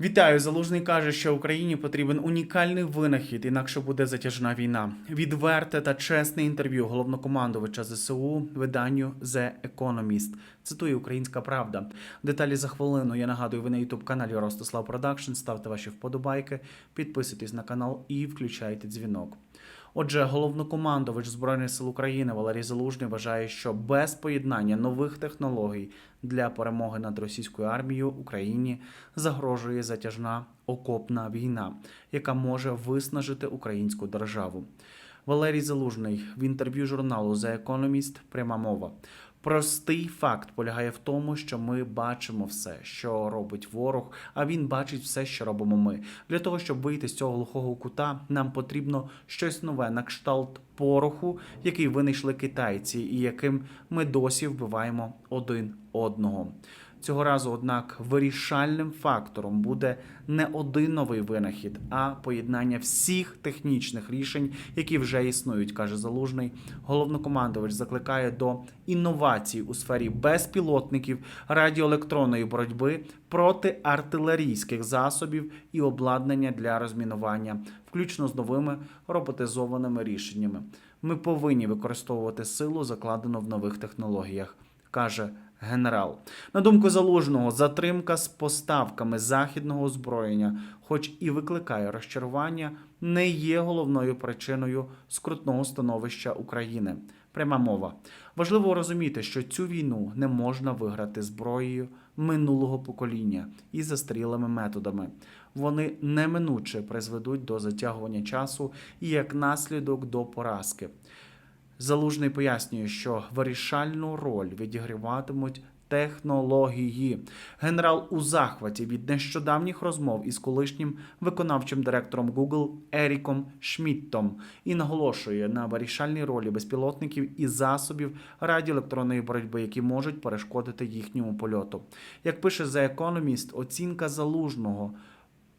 Вітаю, залужний каже, що Україні потрібен унікальний винахід, інакше буде затяжна війна. Відверте та чесне інтерв'ю головнокомандувача ЗСУ виданню The Economist. Цитує Українська Правда. Деталі за хвилину. Я нагадую, ви на ютуб каналі Ростислав Продакшн. Ставте ваші вподобайки, підписуйтесь на канал і включайте дзвінок. Отже, головнокомандувач Збройних сил України Валерій Залужний вважає, що без поєднання нових технологій для перемоги над російською армією Україні загрожує затяжна окопна війна, яка може виснажити українську державу. Валерій Залужний в інтерв'ю журналу The Economist пряма мова. Простий факт полягає в тому, що ми бачимо все, що робить ворог, а він бачить все, що робимо ми. Для того, щоб вийти з цього глухого кута, нам потрібно щось нове на кшталт пороху, який винайшли китайці, і яким ми досі вбиваємо один одного. Цього разу, однак, вирішальним фактором буде не один новий винахід, а поєднання всіх технічних рішень, які вже існують, каже Залужний. Головнокомандувач закликає до інновацій у сфері безпілотників, радіоелектронної боротьби проти артилерійських засобів і обладнання для розмінування, включно з новими роботизованими рішеннями. Ми повинні використовувати силу, закладену в нових технологіях, каже генерал. На думку залужного, затримка з поставками західного озброєння, хоч і викликає розчарування, не є головною причиною скрутного становища України. Пряма мова. Важливо розуміти, що цю війну не можна виграти зброєю минулого покоління і застарілими методами. Вони неминуче призведуть до затягування часу і як наслідок до поразки. Залужний пояснює, що вирішальну роль відіграватимуть технології. Генерал у захваті від нещодавніх розмов із колишнім виконавчим директором Google Еріком Шмідтом і наголошує на вирішальній ролі безпілотників і засобів радіоелектронної боротьби, які можуть перешкодити їхньому польоту. Як пише The Economist, оцінка залужного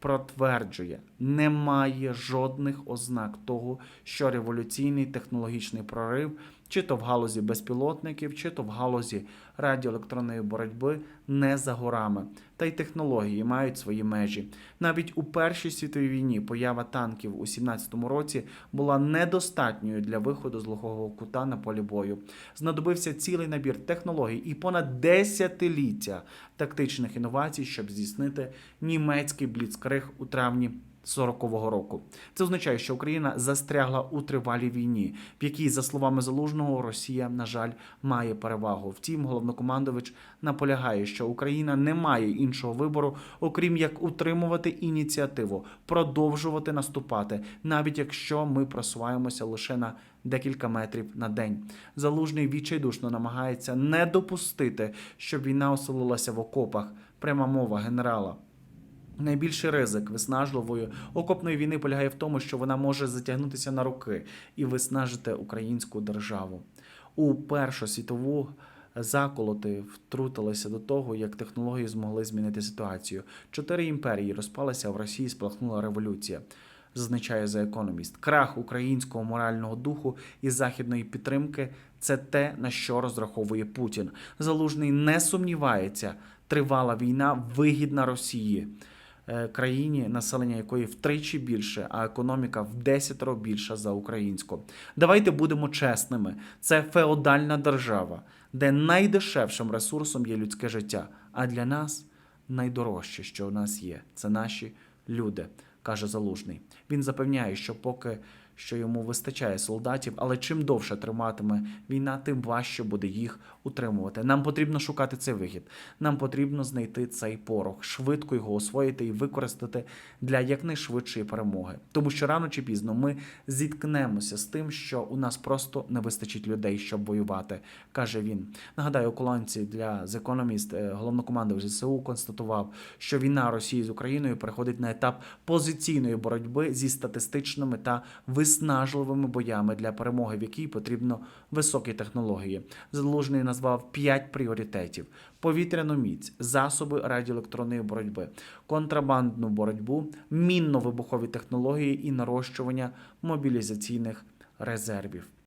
протверджує, немає жодних ознак того, що революційний технологічний прорив, чи то в галузі безпілотників, чи то в галузі радіоелектронної боротьби не за горами. Та й технології мають свої межі. Навіть у Першій світовій війні поява танків у 17-му році була недостатньою для виходу з глухого кута на полі бою. Знадобився цілий набір технологій і понад десятиліття тактичних інновацій, щоб здійснити німецький бліцкриг у травні 40-го року. Це означає, що Україна застрягла у тривалій війні, в якій, за словами залужного, Росія, на жаль, має перевагу. Втім, головнокомандувач наполягає, що Україна не має іншого вибору, окрім як утримувати ініціативу, продовжувати наступати, навіть якщо ми просуваємося лише на декілька метрів на день. Залужний відчайдушно намагається не допустити, щоб війна оселилася в окопах. Пряма мова генерала. Найбільший ризик виснажливої окопної війни полягає в тому, що вона може затягнутися на роки і виснажити українську державу. У Першу світову заколоти втрутилися до того, як технології змогли змінити ситуацію. Чотири імперії розпалися, а в Росії спалахнула революція. Зазначає The Economist. Крах українського морального духу і західної підтримки це те, на що розраховує Путін. Залужний не сумнівається, тривала війна вигідна Росії країні, населення якої втричі більше, а економіка в десятеро більша за українську. Давайте будемо чесними: це феодальна держава, де найдешевшим ресурсом є людське життя. А для нас найдорожче, що у нас є, це наші люди, каже Залужний. Він запевняє, що поки що йому вистачає солдатів, але чим довше триматиме війна, тим важче буде їх утримувати. Нам потрібно шукати цей вихід. Нам потрібно знайти цей порох, швидко його освоїти і використати для якнайшвидшої перемоги. Тому що рано чи пізно ми зіткнемося з тим, що у нас просто не вистачить людей, щоб воювати, каже він. Нагадаю, у для The Economist е, головнокомандувач ЗСУ констатував, що війна Росії з Україною переходить на етап позиційної боротьби зі статистичними та виснажливими боями, для перемоги в якій потрібно високі технології. Залужний назвав п'ять пріоритетів: повітряну міць, засоби радіоелектронної боротьби, контрабандну боротьбу, мінно-вибухові технології і нарощування мобілізаційних резервів.